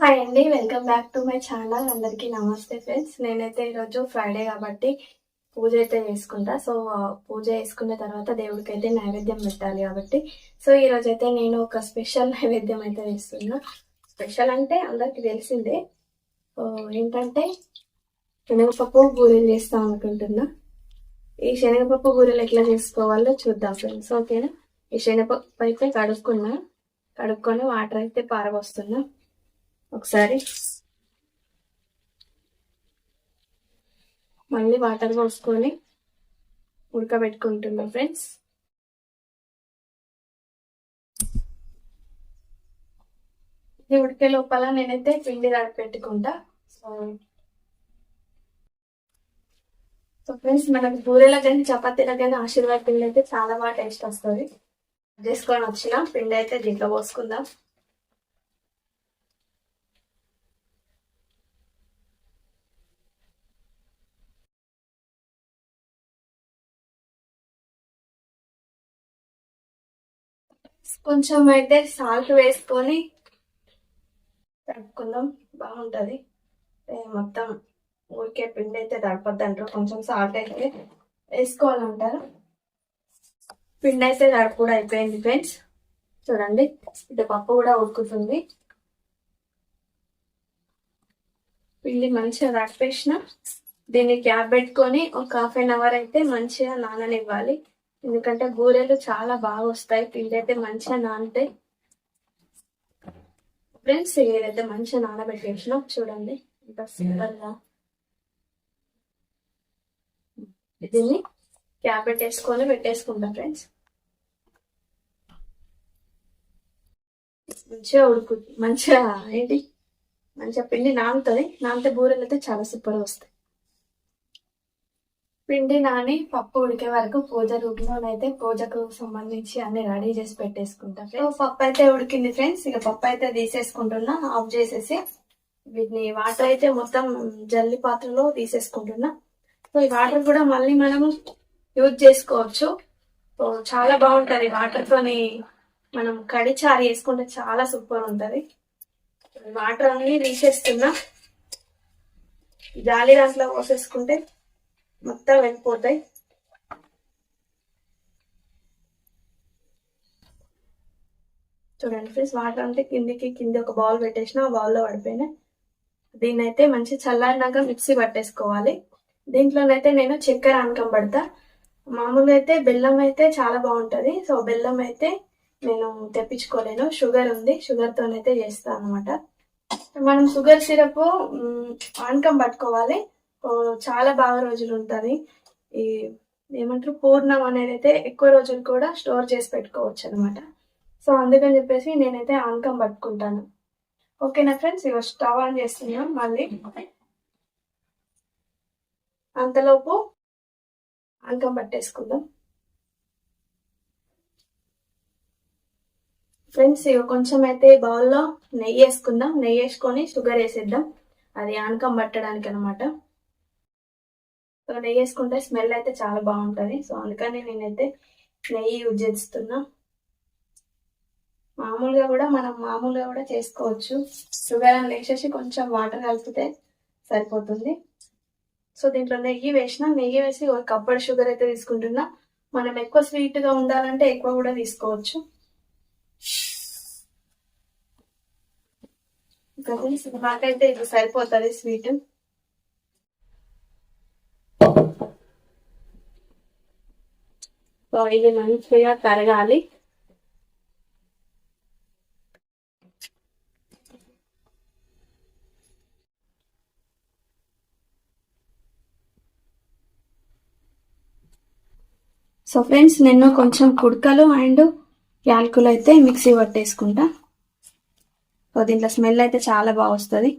Hi అండి welcome back to my channel అందరికీ నమస్తే ఫ్రెండ్స్ నేనైతే ఈరోజు ఫ్రైడే కాబట్టి పూజ అయితే చేసుకుంటా. సో పూజ చేసుకున్న తర్వాత దేవుడికి అయితే నైవేద్యం పెట్టాలి కాబట్టి. సో ఈ అయితే నేను ఒక స్పెషల్ నైవేద్యం అయితే వేస్తున్నా. స్పెషల్ అంటే అందరికి తెలిసిందే. ఏంటంటే శనగపప్పు బూరెలు చేస్తాం అనుకుంటున్నా. ఈ శనగపప్పు బూరెలు ఎట్లా చేసుకోవాలో చూద్దాం ఫ్రెండ్స్ ఓకేనా ఈ శనగపప్పు అయితే కడుక్కున్నా. కడుక్కొని వాటర్ అయితే పారబోస్తున్నా. ఒకసారి. మళ్ళీ వాటర్ పోసుకొని ఉడకబెట్టుకుంటున్నాం ఫ్రెండ్స్. ఇది ఉడికే లోపల నేనైతే పిండి తడిపి పెట్టుకుంటా. సో ఫ్రెండ్స్ మనకు బూరెలకు కానీ చపాతీలకు కానీ ఆశీర్వాద పిండి అయితే చాలా బాగా టేస్ట్ వస్తుంది. చేసుకొని వచ్చిన పిండి అయితే దీంట్లో పోసుకుందాం. కొంచెం అయితే సాల్ట్ వేసుకొని తడుపుకుందాం బాగుంటుంది. మొత్తం ఊరికే పిండి అయితే తడపద్దు అంటారు కొంచెం సాల్ట్ అయితే వేసుకోవాలంటారు. పిండి అయితే తడుపు కూడా అయిపోయింది ఫ్రెండ్స్. చూడండి ఇటు పప్పు కూడా ఉడుకుతుంది. పిండి మంచిగా తడిపేసిన దీన్ని క్యాప్ పెట్టుకొని ఒక హాఫ్ అన్ అవర్ అయితే మంచిగా నాననివ్వాలి. ఎందుకంటే బూరెలు చాలా బాగా వస్తాయి పిండి అయితే మంచిగా నానుతాయి ఫ్రెండ్స్ ఏదైతే మంచిగా నానబెట్టేసినాం చూడండి ఇంకా సింపుల్గా. దీన్ని క్యాప్ పెట్టేసుకొని పెట్టేసుకుంటాం ఫ్రెండ్స్. మంచిగా ఉడుకు మంచిగా ఏంటి? మంచిగా పిండి నానుతుంది. నానితే బూరెలు అయితే చాలా సూపర్గా వస్తాయి. పిండి నాని పప్పు ఉడికే వరకు పూజ రూపంలోనైతే పూజకు సంబంధించి అన్ని రెడీ చేసి పెట్టేసుకుంటా పప్పు అయితే ఉడికింది ఫ్రెండ్స్ ఇక పప్పు అయితే తీసేసుకుంటున్నా ఆఫ్ చేసేసి వీటిని వాటర్ అయితే మొత్తం జల్లి పాత్రలో తీసేసుకుంటున్నా. సో ఈ వాటర్ కూడా మళ్ళీ మనము యూజ్ చేసుకోవచ్చు. చాలా బాగుంటది వాటర్ తోని మనం కడి చారు చేసుకుంటే చాలా సూపర్ ఉంటది. వాటర్ అన్ని తీసేస్తున్నా. జాలి దాంట్లో పోసేసుకుంటే మొత్తం వెళ్ళిపోతాయి చూడండి ఫ్రెండ్స్ వాటర్ అంటే కిందికి కింది ఒక బౌల్ పెట్టేసిన ఆ బౌల్లో పడిపోయినాయి దీన్ని అయితే మంచి చల్లారినాక మిక్సీ పట్టేసుకోవాలి. దీంట్లోనైతే నేను చక్కెర అనకం పడతా. మామూలుగా అయితే బెల్లం అయితే చాలా బాగుంటది. సో బెల్లం అయితే నేను తెప్పించుకోలేను. షుగర్ ఉంది. షుగర్ తోనైతే చేస్తాను అనమాట మనం షుగర్ సిరప్ ఆనకం పట్టుకోవాలి. చాలా బాగా రోజులు ఉంటుంది ఈ ఏమంటారు పూర్ణం అనేది అయితే ఎక్కువ రోజులు కూడా స్టోర్ చేసి పెట్టుకోవచ్చు అనమాట సో అందుకని చెప్పేసి నేనైతే ఆనకం పట్టుకుంటాను. ఓకేనా ఫ్రెండ్స్? ఇక స్టవ్ ఆన్ చేస్తున్నాం మళ్ళీ. అంతలోపు ఆనకం పట్టేసుకుందాం. ఫ్రెండ్స్ ఇక కొంచెం అయితే బౌల్లో నెయ్యి వేసుకుందాం నెయ్యి వేసుకొని షుగర్ వేసేద్దాం. అది ఆనకం పట్టడానికి అనమాట సో నెయ్యి వేసుకుంటే స్మెల్ అయితే చాలా బాగుంటుంది. సో అందుకని నేనైతే నెయ్యి యూజ్ చేస్తున్నా. మామూలుగా కూడా మనం మామూలుగా కూడా చేసుకోవచ్చు. షుగర్ అని వేసేసి కొంచెం వాటర్ కలిపితే సరిపోతుంది. సో దీంట్లో నెయ్యి వేసిన నెయ్యి వేసి ఒక కప్పడి షుగర్ అయితే తీసుకుంటున్నా. మనం ఎక్కువ స్వీట్గా ఉండాలంటే ఎక్కువ కూడా తీసుకోవచ్చు. ఇంకా ఫ్రెండ్స్ ఇది సరిపోతుంది స్వీట్. సో ఇది మంచిగా కరగాలి. సో ఫ్రెండ్స్ నేను కొంచెం కుడకలు అండ్ యాలకులు అయితే మిక్సీ పట్టేసుకుంటా. సో దీంట్లో స్మెల్ అయితే చాలా బాగా వస్తుంది.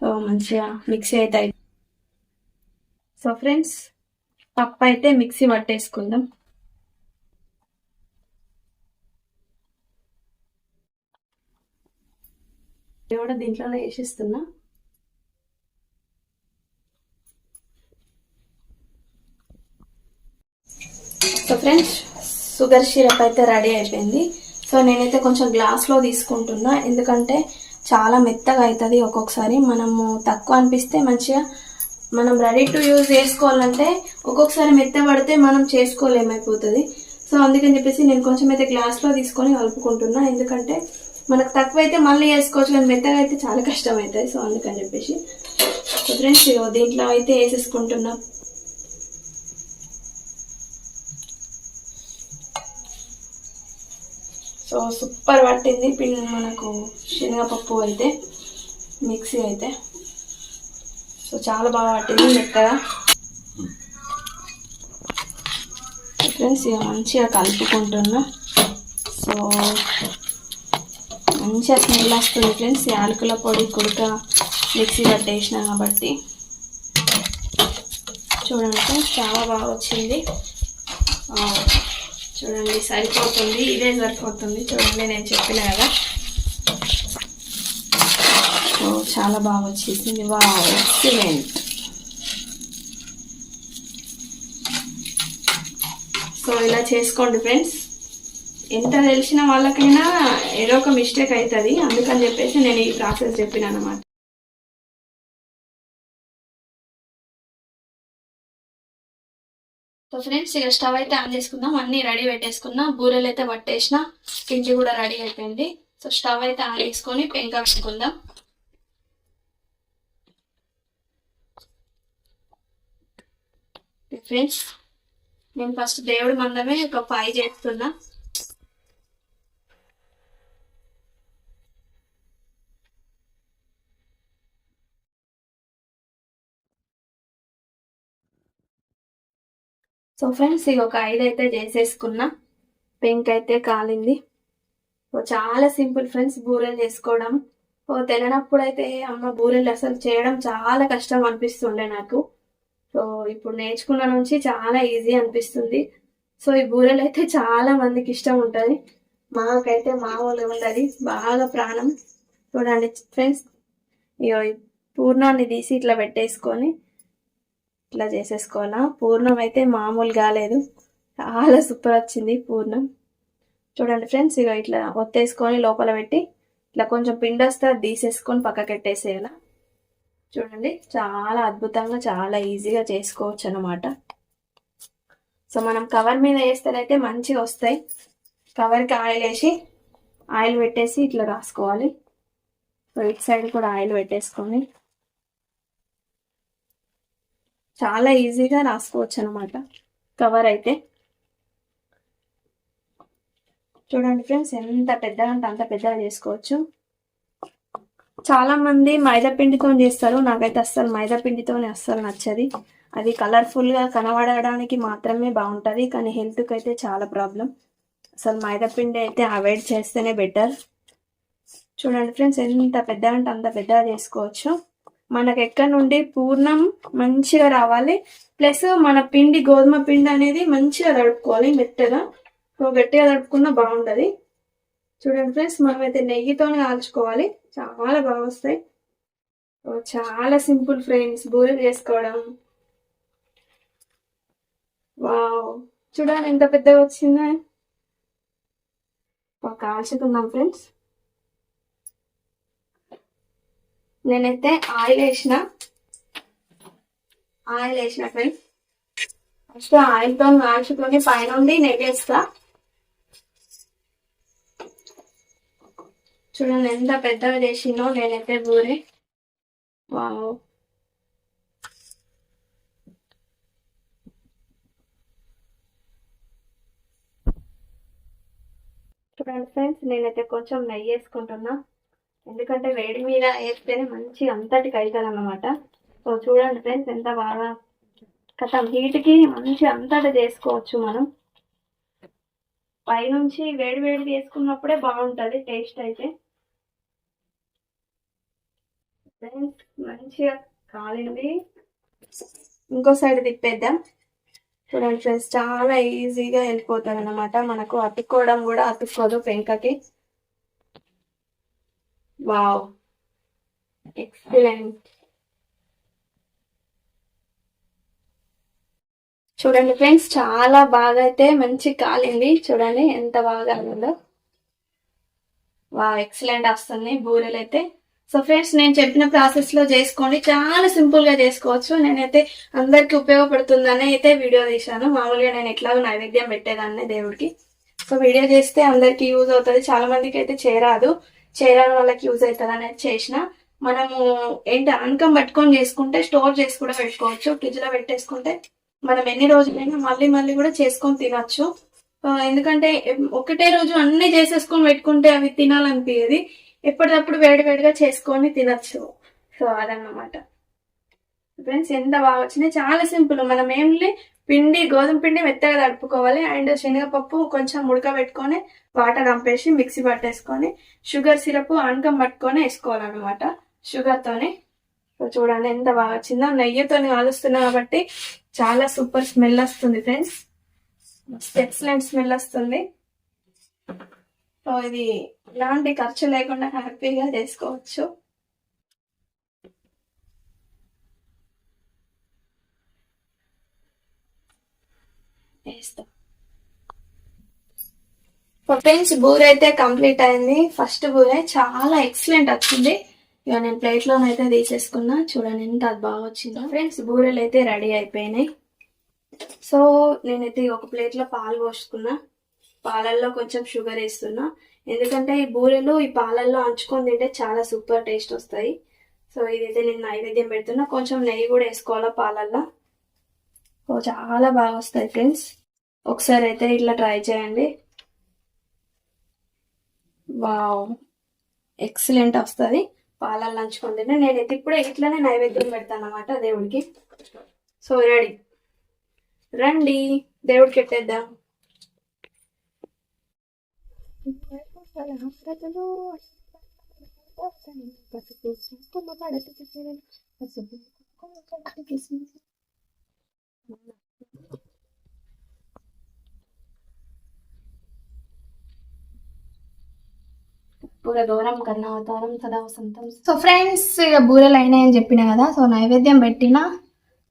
సో మంచిగా మిక్సీ అయితే సో ఫ్రెండ్స్ పప్పు అయితే మిక్సీ పట్టేసుకుందాం. కూడా దీంట్లోనే వేసిస్తున్నా. సో ఫ్రెండ్స్ షుగర్ షిరప్ అయితే రెడీ అయిపోయింది. సో సో నేనైతే కొంచెం గ్లాస్లో తీసుకుంటున్నా. ఎందుకంటే చాలా మెత్తగా అవుతుంది ఒక్కొక్కసారి. మనము తక్కువ అనిపిస్తే మంచిగా మనం రెడీ టు యూజ్ చేసుకోవాలంటే ఒక్కొక్కసారి మెత్త పడితే మనం చేసుకోలేమైపోతుంది. సో అందుకని చెప్పేసి నేను కొంచెం అయితే గ్లాస్లో తీసుకొని కలుపుకుంటున్నా. ఎందుకంటే మనకు తక్కువ అయితే మళ్ళీ వేసుకోవచ్చు కానీ మెత్తగా అయితే చాలా కష్టం అవుతుంది సో అందుకని చెప్పేసి. సో ఫ్రెండ్స్ దీంట్లో అయితే వేసేసుకుంటున్నా. సో సూపర్ పట్టింది. పిండి మనకు శనగపప్పు అయితే మిక్సీ అయితే. సో చాలా బాగా పట్టింది మెత్తగా ఫ్రెండ్స్ ఇక మంచిగా కలుపుకుంటున్నా. సో మంచిగా స్మెల్ వస్తుంది ఫ్రెండ్స్ యాలకుల పొడి కుడక మిక్సీ పట్టేసిన కాబట్టి. చూడండి ఫ్రెండ్స్ చాలా బాగా వచ్చింది. చూడండి సరిపోతుంది. ఇదే సరిపోతుంది. చూడండి నేను చెప్పిన కదా. చాలా బాగా వచ్చేసింది. వా ఎక్సలెంట్. సో ఇలా చేసుకోండి ఫ్రెండ్స్. ఎంత తెలిసిన వాళ్ళకైనా ఏదో ఒక మిస్టేక్ అవుతుంది అందుకని చెప్పేసి నేను ఈ ప్రాసెస్ చెప్పిన అనమాట సో ఫ్రెండ్స్ ఇక స్టవ్ అయితే ఆన్ చేసుకుందాం. అన్ని రెడీ పెట్టేసుకున్నా. బూరెలు అయితే పట్టేసిన. పిండి కూడా రెడీ అయిపోయింది. సో స్టవ్ అయితే ఆన్ చేసుకొని పెంక పెట్టుకుందాం ఫ్రెండ్స్ నేను ఫస్ట్ దేవుడి మందమే ఒక ఫైవ్ చేస్తున్నా. సో ఫ్రెండ్స్ ఇక ఒక ఐదు అయితే చేసేసుకున్నా. పెంక్ అయితే కాలింది. చాలా సింపుల్ ఫ్రెండ్స్ బూరెలు చేసుకోవడం. తెలియనప్పుడు అయితే అమ్మ బూరెలు అసలు చేయడం చాలా కష్టం అనిపిస్తుండే నాకు. సో ఇప్పుడు నేర్చుకున్న నుంచి చాలా ఈజీ అనిపిస్తుంది. సో ఈ బూరెలు అయితే చాలా మందికి ఇష్టం ఉంటుంది. మాకైతే మామూలుగా ఉండదు. బాగా ప్రాణం. చూడండి ఫ్రెండ్స్. ఇగో పూర్ణాన్ని తీసి ఇట్లా పెట్టేసుకొని ఇట్లా చేసేసుకోవాలా? పూర్ణం అయితే మామూలు కాలేదు. చాలా సూపర్ వచ్చింది పూర్ణం. చూడండి ఫ్రెండ్స్ ఇక ఇట్లా ఒత్తేసుకొని లోపల పెట్టి ఇట్లా కొంచెం పిండి వస్తే తీసేసుకొని పక్కకెట్టేసేయాల? చూడండి చాలా అద్భుతంగా చాలా ఈజీగా చేసుకోవచ్చు అనమాట సో మనం కవర్ మీద వేస్తేనైతే మంచిగా వస్తాయి. కవర్కి ఆయిల్ వేసి ఆయిల్ పెట్టేసి ఇట్లా రాసుకోవాలి. సో ఇటు సైడ్ కూడా ఆయిల్ పెట్టేసుకొని. చాలా ఈజీగా రాసుకోవచ్చు అనమాట కవర్ అయితే. చూడండి ఫ్రెండ్స్ ఎంత పెద్దగా అంటే అంత పెద్దగా చేసుకోవచ్చు. చాలా మంది మైదా పిండితో చేస్తారు. నాకైతే అస్సలు మైదా పిండితోనే అస్సలు నచ్చది. అది కలర్ఫుల్గా కనబడడానికి మాత్రమే బాగుంటుంది కానీ హెల్త్కి అయితే చాలా ప్రాబ్లం అసలు మైదా పిండి అయితే అవాయిడ్ చేస్తేనే బెటర్ చూడండి ఫ్రెండ్స్ ఎంత పెద్ద అంటే అంత పెద్దగా చేసుకోవచ్చు. మనకు ఎక్కడ నుండి పూర్ణం మంచిగా రావాలి ప్లస్ మన పిండి గోధుమ పిండి అనేది మంచిగా తడుపుకోవాలి మెత్తగా. గట్టిగా తడుపుకున్నా బాగుంటుంది. చూడండి ఫ్రెండ్స్ మనమైతే నెయ్యితోనే కాల్చుకోవాలి. చాలా బాగా వస్తాయి. చాలా సింపుల్ ఫ్రెండ్స్ బూరెలు చేసుకోవడం. వావ్. చూడండి ఎంత పెద్దగా వచ్చిందా. ఒక కాల్చుకుందాం ఫ్రెండ్స్. నేనైతే ఆయిల్ వేసిన. ఆయిల్ వేసిన ఫ్రెండ్స్. ఫస్ట్ ఆయిల్తో కాల్చుకొని పైన నెట్ వేస్తా. చూడండి ఎంత పెద్దగా చేసిందో నేనైతే బూరే వావ్. చూడండి ఫ్రెండ్స్ నేనైతే కొంచెం నెయ్యి వేసుకుంటున్నా. ఎందుకంటే వేడి మీద వేస్తేనే మంచి అంతటికి అవుతుంది అనమాట సో చూడండి ఫ్రెండ్స్ ఎంత బాగా కథం హీట్కి మంచి అంతటి చేసుకోవచ్చు మనం. పైనుంచి వేడి వేడి చేసుకున్నప్పుడే బాగుంటుంది టేస్ట్ అయితే. ఫ్రెండ్స్ మంచిగా కాలింది. ఇంకో సైడ్ తిప్పేద్దాం. చూడండి ఫ్రెండ్స్ చాలా ఈజీగా వెళ్ళిపోతుంది అనమాట మనకు అతుక్కోవడం కూడా అతుక్కోదు పెంకకి. వావ్ ఎక్సలెంట్ చూడండి ఫ్రెండ్స్ చాలా బాగా అయితే మంచి కాలింది. చూడండి ఎంత బాగా ఉందో. వా ఎక్సలెంట్ వస్తుంది. బూరెలు అయితే సో ఫ్రెండ్స్ నేను చెప్పిన ప్రాసెస్లో చేసుకోండి. చాలా సింపుల్గా చేసుకోవచ్చు. నేనైతే అందరికి ఉపయోగపడుతుందని అయితే వీడియో తీశాను. మామూలుగా నేను ఎట్లాగో నైవేద్యం పెట్టేదాన్ని దేవుడికి. సో వీడియో చేస్తే అందరికి యూజ్ అవుతుంది. చాలా మందికి అయితే చేరాదు. చేరాని వాళ్ళకి యూజ్ అవుతుంది అనేది చేసిన. మనము ఏంటి అనకం పట్టుకొని చేసుకుంటే స్టోర్ చేసి కూడా పెట్టుకోవచ్చు. ఫ్రిడ్జ్లో పెట్టేసుకుంటే మనం ఎన్ని రోజులైనా మళ్ళీ మళ్ళీ కూడా చేసుకొని తినొచ్చు. Uh, ఎందుకంటే ఒకటే రోజు అన్ని చేసేసుకొని పెట్టుకుంటే అవి తినాలనిపించేది ఎప్పటికప్పుడు వేడివేడిగా చేసుకొని తినచ్చు. సో అదన్నమాట. ఫ్రెండ్స్ ఎంత బాగా వచ్చినాయి చాలా సింపుల్. మనం ఏంలీ పిండి గోధుమ పిండి మెత్తగా తడుపుకోవాలి. అండ్ శనగపప్పు కొంచెం ఉడకబెట్టుకొని వాటర్ అంపేసి మిక్సీ పట్టేసుకొని షుగర్ సిరప్ ఆనకం పట్టుకొని వేసుకోవాలన్నమాట. షుగర్ తోని. సో చూడండి ఎంత బాగా వచ్చిందో. నెయ్యితో కాలుస్తున్నా కాబట్టి చాలా సూపర్ స్మెల్ వస్తుంది ఫ్రెండ్స్ ఎక్సలెంట్ స్మెల్ వస్తుంది. సో ఇది ఎలాంటి ఖర్చు లేకుండా హ్యాపీగా చేసుకోవచ్చు. ఫ్రెండ్స్ బూర అయితే కంప్లీట్ అయింది. ఫస్ట్ బూరే చాలా ఎక్సలెంట్ వచ్చింది. ఇక నేను ప్లేట్ లోనైతే తీసేసుకున్నా. చూడండి ఎంత అది బాగా వచ్చిందో. ఫ్రెండ్స్ బూరెలు అయితే రెడీ అయిపోయినాయి. సో నేనైతే ఒక ప్లేట్లో పాలు పోసుకున్నా. పాలల్లో కొంచెం షుగర్ వేస్తున్నా. ఎందుకంటే ఈ బూరెలు ఈ పాలల్లో అంచుకొని తింటే చాలా సూపర్ టేస్ట్ వస్తాయి. సో ఇదైతే నేను నైవేద్యం పెడుతున్నా. కొంచెం నెయ్యి కూడా వేసుకోవాలా పాలల్లో? చాలా బాగా వస్తాయి ఫ్రెండ్స్ ఒకసారి అయితే ఇట్లా ట్రై చేయండి. వావ్ ఎక్సలెంట్ వస్తుంది. పాలల్లో నంచుకొని తింటే నేనైతే ఇప్పుడే ఇట్లానే నైవేద్యం పెడతాను అనమాట దేవుడికి. సో రెడీ రండి. దేవుడికి పెట్టేద్దాం దూరం కన్నా అవతారం సదా వసంతం సో ఫ్రెండ్స్ ఇక బూరెలు అయినాయని చెప్పిన కదా సో నైవేద్యం పెట్టిన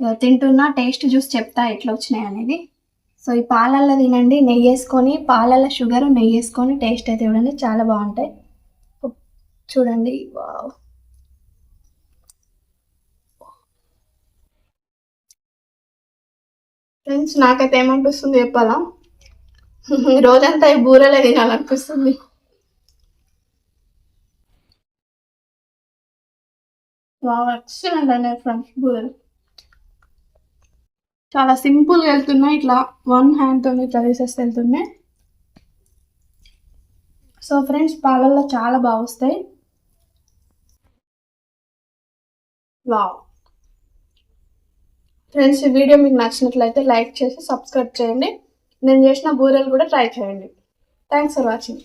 ఇక తింటున్నా టేస్ట్ చూసి చెప్తా ఎట్లా వచ్చినాయి అనేది. సో ఈ పాలల్లో తినండి నెయ్యి వేసుకొని పాలల్లో షుగర్ నెయ్యి వేసుకొని టేస్ట్ అయితే చూడండి చాలా బాగుంటాయి. చూడండి వావ్. ఫ్రెండ్స్ నాకైతే ఏమనిపిస్తుంది చెప్పాలా? రోజంతా ఈ బూరలే తినాలనిపిస్తుంది. వావ్ ఎక్సలెంట్ అండి ఫ్రెండ్స్ బూరెలు. చాలా సింపుల్గా వెళ్తున్నాయి ఇట్లా వన్ హ్యాండ్తో ఇట్లా తీసేసి వెళ్తున్నాయి సో ఫ్రెండ్స్ పాలల్లో చాలా బాగా వస్తాయి. వావ్. ఫ్రెండ్స్ ఈ వీడియో మీకు నచ్చినట్లయితే లైక్ చేసి సబ్స్క్రైబ్ చేయండి. నేను చేసిన బూరెలు కూడా ట్రై చేయండి. Thanks for watching.